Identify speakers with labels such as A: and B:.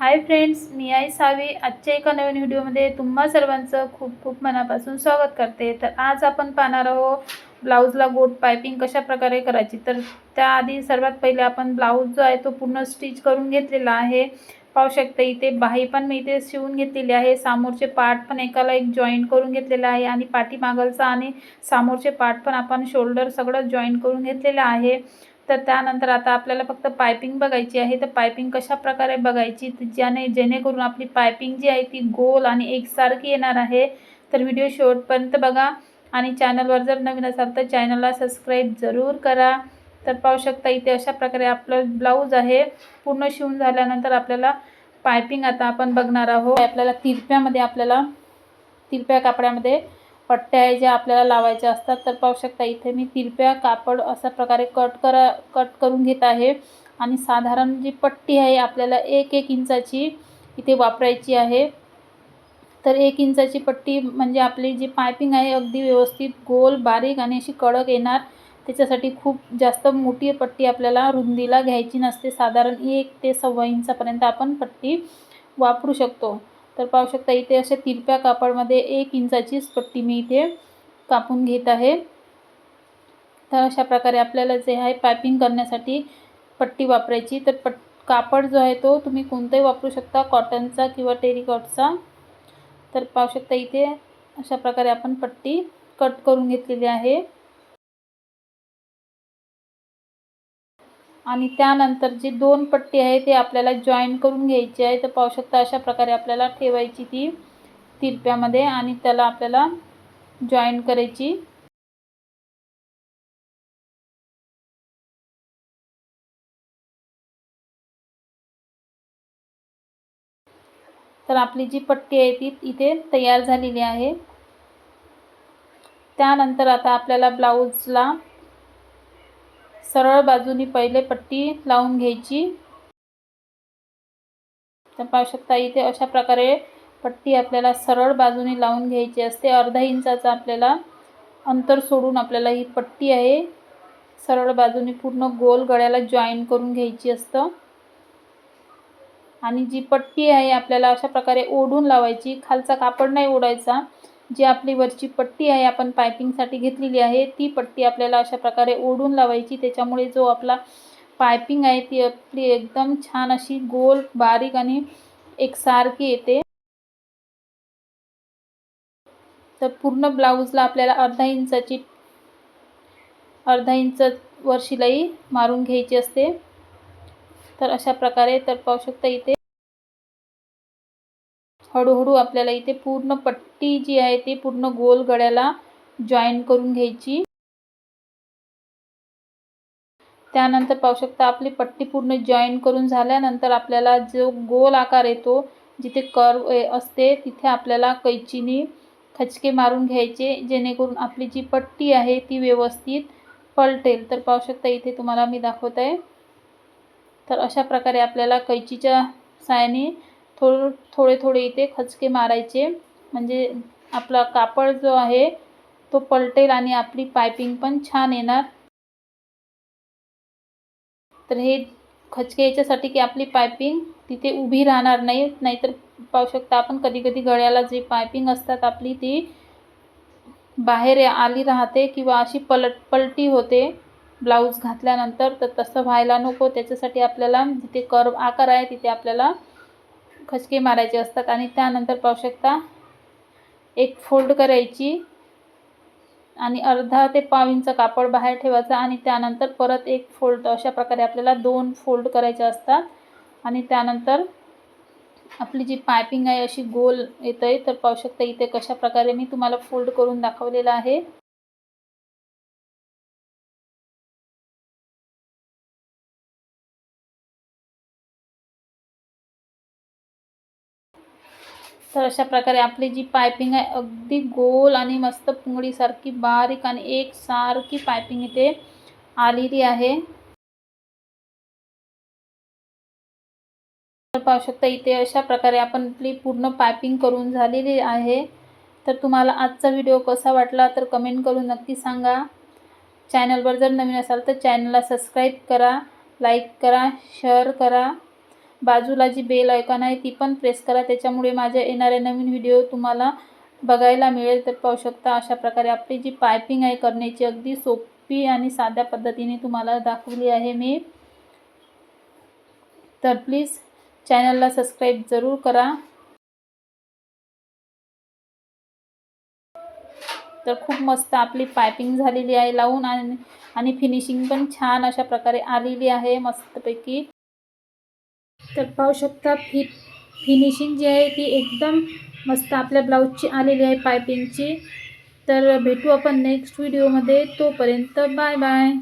A: Hi friends मी आई सावी. आजच्या एका नवीन व्हिडिओमध्ये तुम्हा सर्वांचं खूप खूप मनापासून स्वागत करते. तर आज आपण पाहणार आहोत ब्लाऊजला गोट पायपिंग कशा प्रकारे करायची. तर त्याआधी सर्वात पहिले आपण ब्लाऊज जो आहे तो पूर्ण स्टिच करून घेतलेला आहे. पाहू शकता इथे बाही पण मी इथे शिवून घेतलेली आहे. समोरचे पार्ट पण एकाला एक जॉईंट करून घेतलेला आहे आणि पाठीमागलचा आणि समोरचे पार्ट पण आपण शोल्डर सगळं जॉईंट करून घेतलेलं आहे. तर त्यानंतर आता आपल्याला फक्त पायपिंग बघायची आहे. तर पायपिंग कशा प्रकारे बघायची? तर ज्याने जेणेकरून आपली पायपिंग जी आहे ती गोल आणि एकसारखी येणार आहे. तर व्हिडिओ शेवटपर्यंत बघा. आणि चॅनलवर जर नवीन असाल तर चॅनलला सबस्क्राईब जरूर करा. तर पाहू शकता इथे अशा प्रकारे आपलं ब्लाऊज आहे. पूर्ण शिवून झाल्यानंतर आपल्याला पायपिंग आता आपण बघणार आहोत. आपल्याला तिरप्यामध्ये आपल्याला तिरप्या कापडामध्ये पट्ट्या आहे ज्या आपल्याला लावायच्या असतात तर पाहू शकता इथे मी तिरप्या कापड अशा प्रकारे कट करा कट करून घेत आहे. आणि साधारण जी पट्टी आहे आपल्याला एक एक इंचाची इथे वापरायची आहे. तर एक इंचाची पट्टी म्हणजे आपली जी पायपिंग आहे अगदी व्यवस्थित गोल बारीक आणि अशी कडक येणार. त्याच्यासाठी खूप जास्त मोठी पट्टी आपल्याला रुंदीला घ्यायची नसते. साधारण एक ते सव्वा इंचापर्यंत आपण पट्टी वापरू शकतो. तर पाहू शकता इथे अशा तिरप्या कापडमध्ये एक इंचाचीच पट्टी मी इथे कापून घेत आहे. तर अशा प्रकारे आपल्याला जे आहे पायपिंग करण्यासाठी पट्टी वापरायची. तर पट कापड जो आहे तो तुम्ही कोणताही वापरू शकता कॉटनचा किंवा टेरिकॉटचा. तर पाहू शकता इथे अशा प्रकारे आपण पट्टी कट करून घेतलेली आहे. आणि त्यानंतर जी दोन पट्टी आहे ते आपल्याला जॉईन करून घ्यायची आहे. तर पाहू शकता अशा प्रकारे आपल्याला ठेवायची ती तिरप्यामध्ये आणि त्याला आपल्याला जॉईन करायची. तर आपली जी पट्टी आहे ती इथे तयार झालेली आहे. त्यानंतर आता आपल्याला ब्लाऊजला सरळ बाजूनी पहिले पट्टी लावून घ्यायची. तर पाहू शकता इथे अशा प्रकारे पट्टी आपल्याला सरळ बाजूने लावून घ्यायची असते. अर्धा इंचाचा आपल्याला अंतर सोडून आपल्याला ही पट्टी आहे. सरळ बाजूने पूर्ण गोल गळ्याला जॉईन करून घ्यायची असतं. आणि जी पट्टी आहे आपल्याला अशा प्रकारे ओढून लावायची. खालचा कापड नाही ओढायचा. जी आपली वरची पट्टी आहे आपण पायपिंगसाठी घेतलेली आहे ती पट्टी आपल्याला अशा प्रकारे ओढून लावायची. त्याच्यामुळे जो आपला पायपिंग आहे ती आपली एकदम छान अशी गोल बारीक आणि एकसारखी येते. तर पूर्ण ब्लाऊजला आपल्याला अर्धा इंचाची अर्धा इंच वर शिलाई मारून घ्यायची असते. तर अशा प्रकारे तर पाहू शकता इथे हळूहळू आपल्याला इथे पूर्ण पट्टी जी आहे ती पूर्ण गोल गळ्याला जॉईन करून घ्यायची. त्यानंतर पाहू शकता आपली पट्टी पूर्ण जॉईन करून झाल्यानंतर आपल्याला जो गोल आकार येतो जिथे कर्व असते तिथे आपल्याला कैचीने खचके मारून घ्यायचे जेणेकरून आपली जी पट्टी आहे ती व्यवस्थित पलटेल. तर पाहू शकता इथे तुम्हाला मी दाखवत आहे. तर अशा प्रकारे आपल्याला कैचीच्या सायाने थोडं थोडे थोडे इथे खचके मारायचे. म्हणजे आपला कापड जो आहे तो पलटेल आणि आपली पायपिंग पण छान येणार. तर हे खचके याच्यासाठी की आपली पायपिंग तिथे उभी राहणार नाही नाहीतर पाहू शकता आपण कधी कधी गळ्याला जी पायपिंग असतात आपली ती बाहेर आली राहते किंवा अशी पलट पलटी होते. ब्लाऊज घातल्यानंतर तर तसं व्हायला नको. त्याच्यासाठी आपल्याला जिथे कर्व आकार आहे तिथे आपल्याला खचके मारायचे असतात आणि त्यानंतर पाहू शकता एक फोल्ड करायची आणि अर्धा ते पाव इंच कापड बाहेर ठेवायचं आणि त्यानंतर परत एक फोल्ड अशा प्रकारे आपल्याला दोन फोल्ड करायचे असतात. आणि त्यानंतर आपली जी पायपिंग आहे अशी गोल येत आहे तर पाहू शकता इथे कशा प्रकारे मी तुम्हाला फोल्ड करून दाखवलेलं आहे. तर अशा प्रकारे आपली जी पायपिंग आहे अगदी गोल आणि मस्त पुंगडीसारखी बारीक आणि एक सारखी पायपिंग इथे आलेली आहे. तर पाहू शकता इथे अशा प्रकारे आपण आपली पूर्ण पायपिंग करून झालेली आहे. तर तुम्हाला आजचा व्हिडिओ कसा वाटला तर कमेंट करून नक्की सांगा. चॅनलवर जर नवीन असाल तर चॅनलला सबस्क्राईब करा लाईक करा शेअर करा. बाजूला जी बेल आयकॉन आहे ती पण प्रेस करा. त्याच्यामुळे माझ्या येणाऱ्या नवीन व्हिडिओ तुम्हाला बघायला मिळेल. तर पाहू शकता अशा प्रकारे आपली जी पायपिंग आहे करण्याची अगदी सोपी आणि साध्या पद्धतीने तुम्हाला दाखवली आहे मी. तर प्लीज चॅनलला सबस्क्राईब जरूर करा. तर खूप मस्त आपली पायपिंग झालेली आहे लावून आणि आणि फिनिशिंग पण छान अशा प्रकारे आलेली आहे मस्तपैकी. तर पाहू शकता फि फिनिशिंग जी आहे ती एकदम मस्त आपल्या ब्लाऊजची आलेली आहे पायपिंगची तर भेटू आपण नेक्स्ट व्हिडिओमध्ये तोपर्यंत बाय बाय